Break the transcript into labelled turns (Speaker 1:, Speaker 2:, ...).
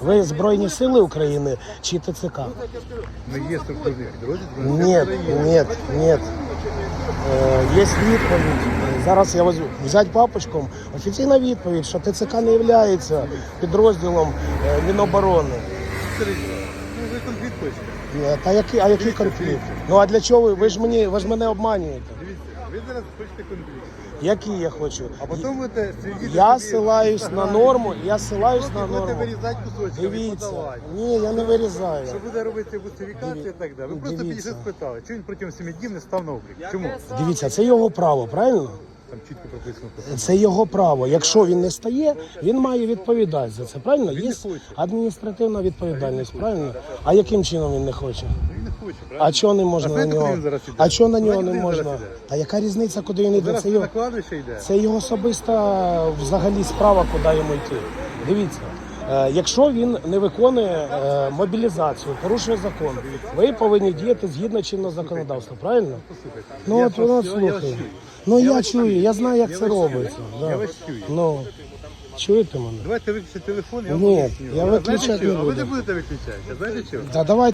Speaker 1: Ви Збройні Сили України чи ТЦК?
Speaker 2: Ми є структурний підрозділ.
Speaker 1: Ні, ні, ні. Е, Є відповідь. Зараз я возьму взяти папочком. Офіційна відповідь, що ТЦК не є підрозділом е, Міноборони.
Speaker 2: Ну, ви конфлікт хочете.
Speaker 1: Е, Та який, а який конфлікт? Ну а для чого ви? Ви ж мені ви ж мене обманюєте.
Speaker 2: Дивіться, ви зараз хочете конфлікт.
Speaker 1: Який я хочу?
Speaker 2: А потім будете сидіти...
Speaker 1: Я
Speaker 2: в
Speaker 1: на норму, я ссилаюсь на норму.
Speaker 2: вирізати кусочками і
Speaker 1: Дивіться.
Speaker 2: подавати.
Speaker 1: Ні, я не вирізаю.
Speaker 2: Що буде робити бусифікація і так далі. Ви просто
Speaker 1: Дивіться.
Speaker 2: підійшли спитали, чому він протягом 7 днів не став на облік? Чому?
Speaker 1: Дивіться, це його право, правильно?
Speaker 2: Там чітко прописано.
Speaker 1: Це його право. Якщо він не стає, він має відповідати за це. Правильно? Є адміністративна відповідальність, правильно? А яким чином він не хоче?
Speaker 2: Він не хоче, правильно?
Speaker 1: А чого не можна
Speaker 2: А
Speaker 1: на
Speaker 2: знаєте, куди
Speaker 1: нього?
Speaker 2: він зараз іде?
Speaker 1: А чого на
Speaker 2: Знаєте,
Speaker 1: нього не
Speaker 2: куди він зараз
Speaker 1: можна?
Speaker 2: іде?
Speaker 1: Та яка різниця, куди він йде?
Speaker 2: Зараз
Speaker 1: Це
Speaker 2: на
Speaker 1: його,
Speaker 2: кладовище йде.
Speaker 1: це його особиста взагалі справа, куди йому йти. Дивіться. е, Якщо він не виконує е, мобілізацію, порушує закон, ви повинні діяти згідно чинного законодавства, правильно?
Speaker 2: Послухайте,
Speaker 1: Ну
Speaker 2: я
Speaker 1: от
Speaker 2: вас-
Speaker 1: воно
Speaker 2: я- я вас
Speaker 1: слухає.
Speaker 2: чую.
Speaker 1: Ну
Speaker 2: Я
Speaker 1: чую, я знаю, як
Speaker 2: Я
Speaker 1: це
Speaker 2: вас чую.
Speaker 1: робиться.
Speaker 2: Я
Speaker 1: да.
Speaker 2: вас чую.
Speaker 1: Ну чуєте мене?
Speaker 2: Давайте виключите телефон, я вам
Speaker 1: Ні,
Speaker 2: поясню.
Speaker 1: я
Speaker 2: А
Speaker 1: виключати
Speaker 2: знаєте
Speaker 1: не
Speaker 2: чого? А ви
Speaker 1: буду.
Speaker 2: не будете виключати. А знаєте чого?
Speaker 1: Та давай